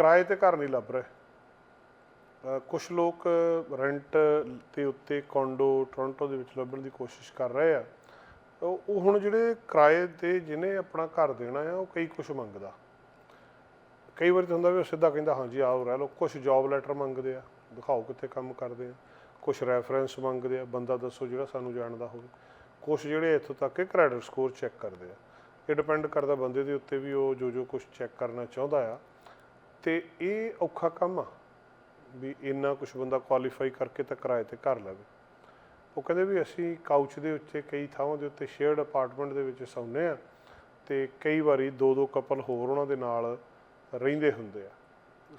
ਕਿਰਾਏ ਤੇ ਘਰ ਨਹੀਂ ਲੱਭ ਰਹੇ। ਕੁਝ ਲੋਕ ਰੈਂਟ ਤੇ ਉੱਤੇ ਕੋਂਡੋ ਟੋਰਾਂਟੋ ਦੇ ਵਿੱਚ ਲੱਭਣ ਦੀ ਕੋਸ਼ਿਸ਼ ਕਰ ਰਹੇ ਆ। ਉਹ ਹੁਣ ਜਿਹੜੇ ਕਿਰਾਏ ਤੇ ਜਿਹਨੇ ਆਪਣਾ ਘਰ ਦੇਣਾ ਆ, ਉਹ ਕਈ ਕੁਝ ਮੰਗਦਾ। ਕਈ ਵਾਰੀ ਤਾਂ ਹੁੰਦਾ ਵੀ ਉਹ ਸਿੱਧਾ ਕਹਿੰਦਾ, ਹਾਂਜੀ, ਆਓ ਰਹਿ ਲਓ। ਕੁਝ ਜੌਬ ਲੈਟਰ ਮੰਗਦੇ ਆ, ਦਿਖਾਓ ਕਿੱਥੇ ਕੰਮ ਕਰਦੇ ਆ। ਕੁਝ ਰੈਫਰੈਂਸ ਮੰਗਦੇ ਆ, ਬੰਦਾ ਦੱਸੋ ਜਿਹੜਾ ਸਾਨੂੰ ਜਾਣਦਾ ਹੋਵੇ। ਕੁਝ ਜਿਹੜੇ ਇੱਥੋਂ ਤੱਕ ਕਿ ਕ੍ਰੈਡਿਟ ਸਕੋਰ ਚੈੱਕ ਕਰਦੇ ਆ। ਇਹ ਡਿਪੈਂਡ ਕਰਦਾ ਬੰਦੇ ਦੇ ਉੱਤੇ ਵੀ ਉਹ ਜੋ ਜੋ ਕੁਝ ਚੈੱਕ ਕਰਨਾ ਚਾਹੁੰਦਾ ਆ। ਤੇ ਇਹ ਔਖਾ ਕੰਮ ਆ ਵੀ ਇੰਨਾ ਕੁਝ ਬੰਦਾ ਕੁਆਲੀਫਾਈ ਕਰਕੇ ਤਾਂ ਕਿਰਾਏ ਤੇ ਘਰ ਲਵੇ। ਉਹ ਕਹਿੰਦੇ ਵੀ ਅਸੀਂ ਕਾਊਚ ਦੇ ਉੱਤੇ ਕਈ ਥਾਵਾਂ ਦੇ ਉੱਤੇ ਸ਼ੇਅਰਡ ਅਪਾਰਟਮੈਂਟ ਦੇ ਵਿੱਚ ਸੌਂਦੇ ਆ ਤੇ ਕਈ ਵਾਰੀ ਦੋ ਦੋ ਕਪਲ ਹੋਰ ਉਹਨਾਂ ਦੇ ਨਾਲ ਰਹਿੰਦੇ ਹੁੰਦੇ ਆ।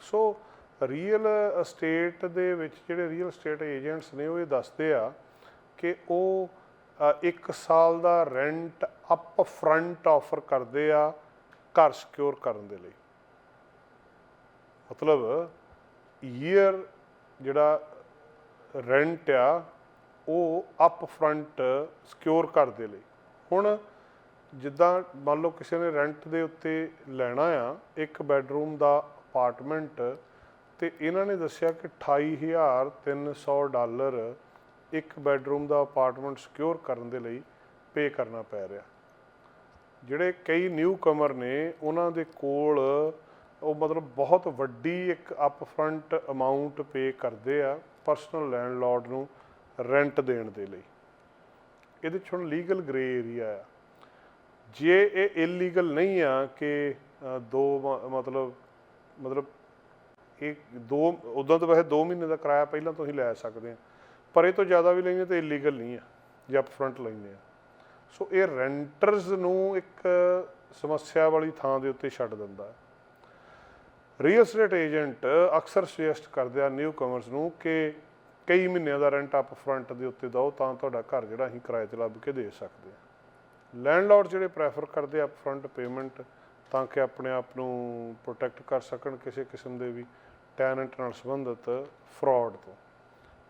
ਸੋ ਰੀਅਲ ਅਸਟੇਟ ਦੇ ਵਿੱਚ ਜਿਹੜੇ ਰੀਅਲ ਅਸਟੇਟ ਏਜੰਟਸ ਨੇ ਉਹ ਇਹ ਦੱਸਦੇ ਆ ਕਿ ਉਹ ਇੱਕ ਸਾਲ ਦਾ ਰੈਂਟ ਅਪ ਫਰੰਟ ਆਫਰ ਕਰਦੇ ਆ ਘਰ ਸਿਕਿਉਰ ਕਰਨ ਦੇ ਲਈ। ਮਤਲਬ ਈਅਰ ਜਿਹੜਾ ਰੈਂਟ ਆ, ਉਹ ਅਪ ਫਰੰਟ ਸਿਕਿਉਰ ਕਰ ਦੇ ਲਈ। ਹੁਣ ਜਿੱਦਾਂ ਮੰਨ ਲਓ ਕਿਸੇ ਨੇ ਰੈਂਟ ਦੇ ਉੱਤੇ ਲੈਣਾ ਆ, ਇੱਕ ਬੈੱਡਰੂਮ ਦਾ ਅਪਾਰਟਮੈਂਟ ਤੇ ਇਹਨਾਂ ਨੇ ਦੱਸਿਆ ਕਿ 28300 ਡਾਲਰ ਇੱਕ ਬੈੱਡਰੂਮ ਦਾ ਅਪਾਰਟਮੈਂਟ ਸਿਕਿਉਰ ਕਰਨ ਦੇ ਲਈ ਪੇ ਕਰਨਾ ਪੈ ਰਿਹਾ। ਜਿਹੜੇ ਕਈ ਨਿਊ ਕਮਰ ਨੇ, ਉਹਨਾਂ ਦੇ ਕੋਲ ਉਹ ਮਤਲਬ ਬਹੁਤ ਵੱਡੀ ਇੱਕ ਅਪ ਫਰੰਟ ਅਮਾਉਂਟ ਪੇ ਕਰਦੇ ਆ ਪਰਸਨਲ ਲੈਂਡਲੌਰਡ ਨੂੰ ਰੈਂਟ ਦੇਣ ਦੇ ਲਈ। ਇਹਦੇ 'ਚ ਹੁਣ ਲੀਗਲ ਗ੍ਰੇ ਏਰੀਆ ਆ। ਜੇ ਇਹ ਇਲੀਗਲ ਨਹੀਂ ਆ ਕਿ ਦੋ ਮਤਲਬ ਮਤਲਬ ਇਹ ਦੋ, ਉਦੋਂ ਤਾਂ ਵੈਸੇ 2 ਮਹੀਨੇ ਦਾ ਕਿਰਾਇਆ ਪਹਿਲਾਂ ਤੋਂ ਹੀ ਲੈ ਸਕਦੇ ਆ। ਪਰ ਇਹ ਤੋਂ ਜ਼ਿਆਦਾ ਵੀ ਲੈਂਦੇ ਤਾਂ ਇਲੀਗਲ ਨਹੀਂ ਆ, ਜੇ ਅਪ ਫਰੰਟ ਲੈਂਦੇ ਆ। ਸੋ ਇਹ ਰੈਂਟਰਸ ਨੂੰ ਇੱਕ ਸਮੱਸਿਆ ਵਾਲੀ ਥਾਂ ਦੇ ਉੱਤੇ ਛੱਡ ਦਿੰਦਾ। ਹੈ ਰੀਅਲ ਸਟੇਟ ਏਜੰਟ ਅਕਸਰ ਸੁਜੈਸਟ ਕਰਦੇ ਆ ਨਿਊ ਕਮਰਸ ਨੂੰ ਕਿ ਕਈ ਮਹੀਨਿਆਂ ਦਾ ਰੈਂਟ ਅਪ ਫਰੰਟ ਦੇ ਉੱਤੇ ਦਿਓ ਤਾਂ ਤੁਹਾਡਾ ਘਰ ਜਿਹੜਾ ਅਸੀਂ ਕਿਰਾਏ ਤੇ ਲੱਭ ਕੇ ਦੇ ਸਕਦੇ ਹਾਂ। ਲੈਂਡਲੌਰਡ ਜਿਹੜੇ ਪ੍ਰੈਫਰ ਕਰਦੇ ਆ ਅਪ ਫਰੰਟ ਪੇਮੈਂਟ ਤਾਂ ਕਿ ਆਪਣੇ ਆਪ ਨੂੰ ਪ੍ਰੋਟੈਕਟ ਕਰ ਸਕਣ ਕਿਸੇ ਕਿਸਮ ਦੇ ਵੀ ਟੈਨੈਂਟ ਨਾਲ ਸੰਬੰਧਿਤ ਫਰਾਡ ਤੋਂ।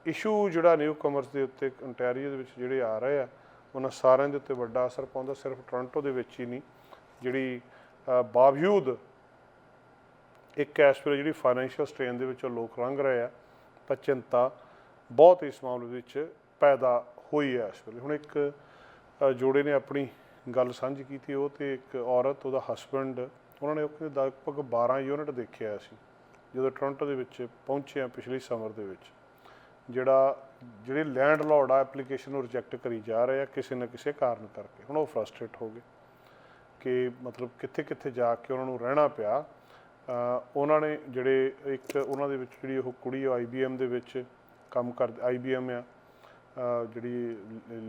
ਇਸ਼ੂ ਜਿਹੜਾ ਨਿਊ ਕਮਰਸ ਦੇ ਉੱਤੇ ਅੰਟੈਰੀਓ ਦੇ ਵਿੱਚ ਜਿਹੜੇ ਆ ਰਹੇ ਆ, ਉਹਨਾਂ ਸਾਰਿਆਂ ਦੇ ਉੱਤੇ ਵੱਡਾ ਅਸਰ ਪਾਉਂਦਾ, ਸਿਰਫ ਟੋਰਾਂਟੋ ਦੇ ਵਿੱਚ ਹੀ ਨਹੀਂ, ਜਿਹੜੀ ਬਾਵਜੂਦ ਇੱਕ ਇਸ ਵੇਲੇ ਜਿਹੜੀ ਫਾਈਨੈਂਸ਼ੀਅਲ ਸਟ੍ਰੇਨ ਦੇ ਵਿੱਚੋਂ ਲੋਕ ਲੰਘ ਰਹੇ ਆ, ਤਾਂ ਚਿੰਤਾ ਬਹੁਤ ਇਸ ਮਾਮਲੇ ਵਿੱਚ ਪੈਦਾ ਹੋਈ ਹੈ ਇਸ ਵੇਲੇ। ਹੁਣ ਇੱਕ ਜੋੜੇ ਨੇ ਆਪਣੀ ਗੱਲ ਸਾਂਝੀ ਕੀਤੀ, ਉਹ ਤੇ ਇੱਕ ਔਰਤ, ਉਹਦਾ ਹਸਬੰਡ ਉਹਨਾਂ ਨੇ ਉਹ ਕਹਿੰਦੇ ਲਗਭਗ 12 ਯੂਨਿਟ ਦੇਖਿਆ ਸੀ, ਜਦੋਂ ਟੋਰਾਂਟੋ ਦੇ ਵਿੱਚ ਪਹੁੰਚੇ ਆ ਪਿਛਲੀ ਸਮਰ ਦੇ ਵਿੱਚ, ਜਿਹੜਾ, ਜਿਹੜੇ ਲੈਂਡਲੌਰਡ ਆ ਐਪਲੀਕੇਸ਼ਨ ਨੂੰ ਰਿਜੈਕਟ ਕਰੀ ਜਾ ਰਹੇ ਆ ਕਿਸੇ ਨਾ ਕਿਸੇ ਕਾਰਨ ਕਰਕੇ। ਹੁਣ ਉਹ ਫਰਸਟ੍ਰੇਟ ਹੋ ਗਏ ਕਿ ਮਤਲਬ ਕਿੱਥੇ ਕਿੱਥੇ ਜਾ ਕੇ ਉਹਨਾਂ ਨੂੰ ਰਹਿਣਾ ਪਿਆ। ਉਹਨਾਂ ਨੇ ਜਿਹੜੇ ਇੱਕ ਉਹਨਾਂ ਦੇ ਵਿੱਚ ਜਿਹੜੀ ਉਹ ਕੁੜੀ ਉਹ IBM ਦੇ ਵਿੱਚ ਕੰਮ ਕਰ IBM ਆ। ਜਿਹੜੀ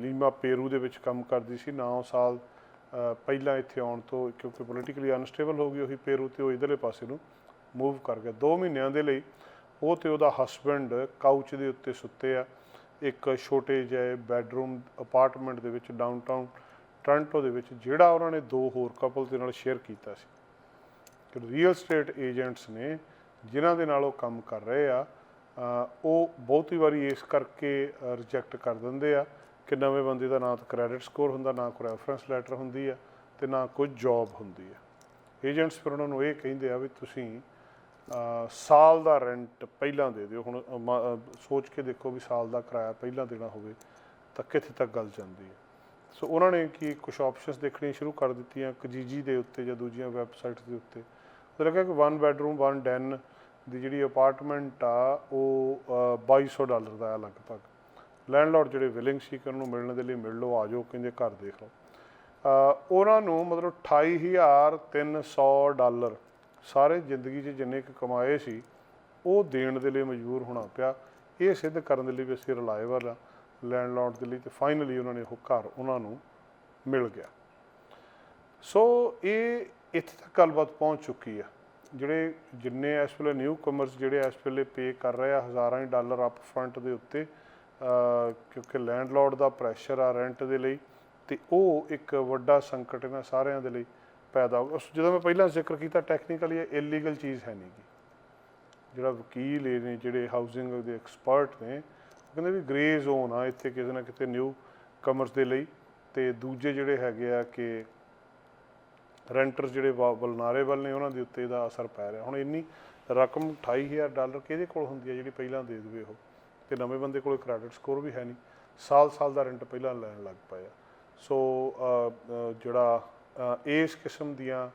ਲੀਮਾ ਪੇਰੂ ਦੇ ਵਿੱਚ ਕੰਮ ਕਰਦੀ ਸੀ 9 ਸਾਲ ਪਹਿਲਾਂ ਇੱਥੇ ਆਉਣ ਤੋਂ, ਕਿਉਂਕਿ ਪੋਲੀਟੀਕਲੀ ਅਨਸਟੇਬਲ ਹੋ ਗਈ ਉਹੀ ਪੇਰੂ ਤੇ ਉਹ ਇਧਰਲੇ ਪਾਸੇ ਨੂੰ ਮੂਵ ਕਰ ਗਿਆ। 2 ਮਹੀਨਿਆਂ ਦੇ ਲਈ ਉਹ ਤੇ ਉਹਦਾ ਹਸਬੰਡ ਕਾਊਚ ਦੇ ਉੱਤੇ ਸੁੱਤੇ ਆ। ਇੱਕ ਛੋਟੇ ਜਿਹੇ ਬੈੱਡਰੂਮ ਅਪਾਰਟਮੈਂਟ ਦੇ ਵਿੱਚ ਡਾਊਨਟਾਊਨ ਟੋਰਾਂਟੋ ਦੇ ਵਿੱਚ, ਜਿਹੜਾ ਉਹਨਾਂ ਨੇ ਦੋ ਹੋਰ ਕਪਲ ਦੇ ਨਾਲ ਸ਼ੇਅਰ ਕੀਤਾ ਸੀ। ਕਿ ਰੀਅਲ ਸਟੇਟ ਏਜੰਟਸ ਨੇ ਜਿਨ੍ਹਾਂ ਦੇ ਨਾਲ ਉਹ ਕੰਮ ਕਰ ਰਹੇ ਆ ਉਹ ਬਹੁਤੀ ਵਾਰੀ ਇਸ ਕਰਕੇ ਰਿਜੈਕਟ ਕਰ ਦਿੰਦੇ ਆ ਕਿ ਨਵੇਂ ਬੰਦੇ ਦਾ ਨਾ ਤਾਂ ਕ੍ਰੈਡਿਟ ਸਕੋਰ ਹੁੰਦਾ, ਨਾ ਕੋਈ ਰੈਫਰੈਂਸ ਲੈਟਰ ਹੁੰਦੀ ਆ ਤੇ ਨਾ ਕੋਈ ਜੌਬ ਹੁੰਦੀ ਆ। ਏਜੰਟਸ ਫਿਰ ਉਹਨਾਂ ਨੂੰ ਇਹ ਕਹਿੰਦੇ ਆ ਵੀ ਤੁਸੀਂ ਸਾਲ ਦਾ ਰੈਂਟ ਪਹਿਲਾਂ ਦੇ ਦਿਓ। ਹੁਣ ਮ- ਸੋਚ ਕੇ ਦੇਖੋ ਵੀ ਸਾਲ ਦਾ ਕਿਰਾਇਆ ਪਹਿਲਾਂ ਦੇਣਾ ਹੋਵੇ ਤਾਂ ਕਿੱਥੇ ਤੱਕ ਗੱਲ ਜਾਂਦੀ ਹੈ ਸੋ ਉਹਨਾਂ ਨੇ ਕੀ ਕੁਝ ਆਪਸ਼ਨਸ ਦੇਖਣੀਆਂ ਸ਼ੁਰੂ ਕਰ ਦਿੱਤੀਆਂ ਕਜੀਜੀ ਦੇ ਉੱਤੇ ਜਾਂ ਦੂਜੀਆਂ ਵੈਬਸਾਈਟਸ ਦੇ ਉੱਤੇ। ਉਹ ਲੱਗਾ ਕਿ 1 ਬੈਡਰੂਮ 1 ਡੈਨ ਦੀ ਜਿਹੜੀ ਅਪਾਰਟਮੈਂਟ ਆ ਉਹ ਅ, 2200 ਡਾਲਰ ਦਾ ਆ ਲਗਭਗ। ਲੈਂਡਲੌਰਡ ਜਿਹੜੇ ਵਿਲਿੰਗ ਸੀ ਕਿ ਉਹਨੂੰ ਮਿਲਣ ਦੇ ਲਈ ਮਿਲ ਲਓ ਆ ਜਾਓ ਕਹਿੰਦੇ ਘਰ ਦੇਖ ਲਓ। ਉਹਨਾਂ ਨੂੰ ਮਤਲਬ 28300 ਡਾਲਰ ਸਾਰੇ ਜ਼ਿੰਦਗੀ 'ਚ ਜਿੰਨੇ ਕੁ ਕਮਾਏ ਸੀ ਉਹ ਦੇਣ ਦੇ ਲਈ ਮਜਬੂਰ ਹੋਣਾ ਪਿਆ। ਇਹ ਸਿੱਧ ਕਰਨ ਦੇ ਲਈ ਵੀ ਅਸੀਂ ਰਿਲਾਇਬਲ ਆ। ਲੈਂਡਲੌਰਡ ਦੇ ਲਈ ਤੇ ਫਾਈਨਲੀ ਉਹਨਾਂ ਨੇ ਉਹ ਘਰ ਉਹਨਾਂ ਨੂੰ ਮਿਲ ਗਿਆ। ਸੋ ਇਹ ਇੱਥੇ ਤੱਕ ਗੱਲਬਾਤ ਪਹੁੰਚ ਚੁੱਕੀ ਆ। ਜਿਹੜੇ ਜਿੰਨੇ ਇਸ ਵੇਲੇ ਨਿਊ ਕਮਰਸ ਜਿਹੜੇ ਇਸ ਵੇਲੇ ਪੇ ਕਰ ਰਹੇ ਆ, ਹਜ਼ਾਰਾਂ ਹੀ ਡਾਲਰ ਅਪ ਫਰੰਟ ਦੇ ਉੱਤੇ, ਅਹ, ਕਿਉਂਕਿ ਲੈਂਡਲੌਰਡ ਦਾ ਪ੍ਰੈਸ਼ਰ ਆ ਰੈਂਟ ਦੇ ਲਈ ਤੇ ਉਹ ਇੱਕ ਵੱਡਾ ਸੰਕਟ ਇਹਨਾਂ ਸਾਰਿਆਂ ਦੇ ਲਈ ਪੈਦਾ ਹੋ ਉਸ- ਜਦੋਂ ਮੈਂ ਪਹਿਲਾਂ ਜ਼ਿਕਰ ਕੀਤਾ ਟੈਕਨੀਕਲੀ ਇਹ ਇਲੀਗਲ ਚੀਜ਼ ਹੈ ਨਹੀਂ ਗੀ। ਜਿਹੜਾ ਵਕੀਲ ਇਹ ਨੇ, ਜਿਹੜੇ ਹਾਊਸਿੰਗ ਦੇ ਐਕਸਪਰਟ ਨੇ, ਉਹ ਕਹਿੰਦੇ ਵੀ ਗ੍ਰੇ ਜ਼ੋਨ ਆ ਇੱਥੇ ਕਿਸੇ ਨਾ ਕਿਤੇ ਨਿਊ ਕਮਰਸ ਦੇ ਲਈ ਤੇ ਦੂਜੇ ਜਿਹੜੇ ਹੈਗੇ ਆ ਕਿ ਰੈਂਟਰ ਜਿਹੜੇ ਵਲਨਰੇਬਲ ਨੇ, ਉਹਨਾਂ ਦੇ ਉੱਤੇ ਇਹਦਾ ਅਸਰ ਪੈ ਰਿਹਾ। ਹੁਣ ਇੰਨੀ ਰਕਮ 28000 ਡਾਲਰ ਕਿਹਦੇ ਕੋਲ ਹੁੰਦੀ ਹੈ ਜਿਹੜੀ ਪਹਿਲਾਂ ਦੇ ਦੇਵੇ ਉਹ? ਤੇ ਨਵੇਂ ਬੰਦੇ ਕੋਲ ਕ੍ਰੈਡਿਟ ਸਕੋਰ ਵੀ ਹੈ ਨਹੀਂ। ਸਾਲ ਸਾਲ ਦਾ ਰੈਂਟ ਪਹਿਲਾਂ ਲੈਣ ਲੱਗ ਪਏ ਆ। ਸੋ ਜਿਹੜਾ ਇਸ ਕਿਸਮ ਦੀਆਂ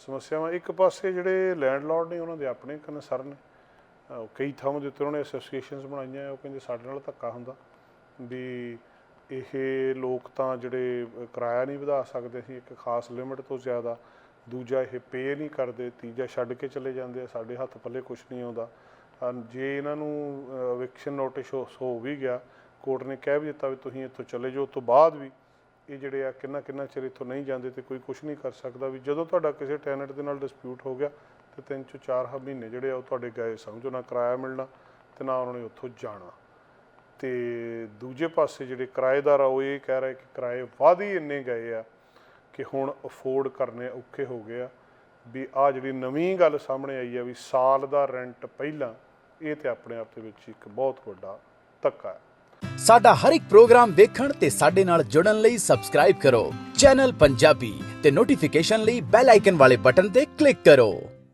ਸਮੱਸਿਆਵਾਂ, ਇੱਕ ਪਾਸੇ ਜਿਹੜੇ ਲੈਂਡਲਾਰਡ ਨੇ, ਉਹਨਾਂ ਦੇ ਆਪਣੇ ਕਨਸਰਨ ਨੇ। ਕਈ ਥਾਵਾਂ ਦੇ ਉੱਤੇ ਉਹਨਾਂ ਨੇ ਐਸੋਸੀਏਸ਼ਨਸ ਬਣਾਈਆਂ, ਉਹ ਕਹਿੰਦੇ ਸਾਡੇ ਨਾਲ ਧੱਕਾ ਹੁੰਦਾ ਵੀ ਇਹ ਲੋਕ ਤਾਂ ਜਿਹੜੇ ਕਿਰਾਇਆ ਨਹੀਂ ਵਧਾ ਸਕਦੇ ਸੀ, ਇੱਕ ਖਾਸ ਲਿਮਿਟ ਤੋਂ ਜ਼ਿਆਦਾ। ਦੂਜਾ ਇਹ ਪੇ ਨਹੀਂ ਕਰਦੇ, ਤੀਜਾ ਛੱਡ ਕੇ ਚਲੇ ਜਾਂਦੇ ਆ, ਸਾਡੇ ਹੱਥ ਪੱਲੇ ਕੁਝ ਨਹੀਂ ਆਉਂਦਾ। ਜੇ ਇਹਨਾਂ ਨੂੰ ਐਵਿਕਸ਼ਨ ਨੋਟਿਸ ਹੋ ਵੀ ਗਿਆ ਕੋਰਟ ਨੇ ਕਹਿ ਵੀ ਦਿੱਤਾ ਵੀ ਤੁਸੀਂ ਇੱਥੋਂ ਚਲੇ ਜਾਓ ਤੋਂ ਬਾਅਦ ਵੀ ਇਹ ਜਿਹੜੇ ਆ ਕਿੰਨਾ ਕਿੰਨਾ ਚਿਰ ਇੱਥੋਂ ਨਹੀਂ ਜਾਂਦੇ ਤੇ ਕੋਈ ਕੁਝ ਨਹੀਂ ਕਰ ਸਕਦਾ ਵੀ ਜਦੋਂ ਤੁਹਾਡਾ ਕਿਸੇ ਟੈਨੈਂਟ ਦੇ ਨਾਲ ਡਿਸਪਿਊਟ ਹੋ ਗਿਆ, ਤੇ ਤਿੰਨ ਚੋਂ ਚਾਰ ਹ ਮਹੀਨੇ ਜਿਹੜੇ ਆ ਉਹ ਤੁਹਾਡੇ ਗਏ, ਸਮਝੋ ਨਾ ਕਿਰਾਇਆ ਮਿਲਣਾ ਤੇ ਨਾ ਉਹਨਾਂ ਨੇ ਉੱਥੋਂ ਜਾਣਾ। ਤੇ ਦੂਜੇ ਪਾਸੇ ਜਿਹੜੇ ਕਿਰਾਏਦਾਰ ਆ, ਉਹ ਇਹ ਕਹਿ ਰਹੇ ਕਿ ਕਿਰਾਏ ਵੱਧ ਹੀ ਇੰਨੇ ਗਏ ਆ ਕਿ ਹੁਣ ਅਫੋਰਡ ਕਰਨੇ ਔਖੇ ਹੋ ਗਏ ਆ। ਵੀ ਆ ਜਿਹੜੀ ਨਵੀਂ ਗੱਲ ਸਾਹਮਣੇ ਆਈ ਆ ਵੀ ਸਾਲ ਦਾ ਰੈਂਟ ਪਹਿਲਾਂ, ਇਹ ਤੇ ਆਪਣੇ ਆਪ ਦੇ ਵਿੱਚ ਇੱਕ ਬਹੁਤ ਵੱਡਾ ਧੱਕਾ ਹੈ। ਸਾਡਾ ਹਰ ਇੱਕ ਪ੍ਰੋਗਰਾਮ ਦੇਖਣ ਤੇ ਸਾਡੇ ਨਾਲ ਜੁੜਨ ਲਈ ਸਬਸਕ੍ਰਾਈਬ ਕਰੋ। ਚੈਨਲ ਪੰਜਾਬੀ ਤੇ ਨੋਟੀਫਿਕੇਸ਼ਨ ਲਈ ਬੈਲ ਆਈਕਨ ਵਾਲੇ ਬਟਨ ਤੇ ਕਲਿੱਕ ਕਰੋ।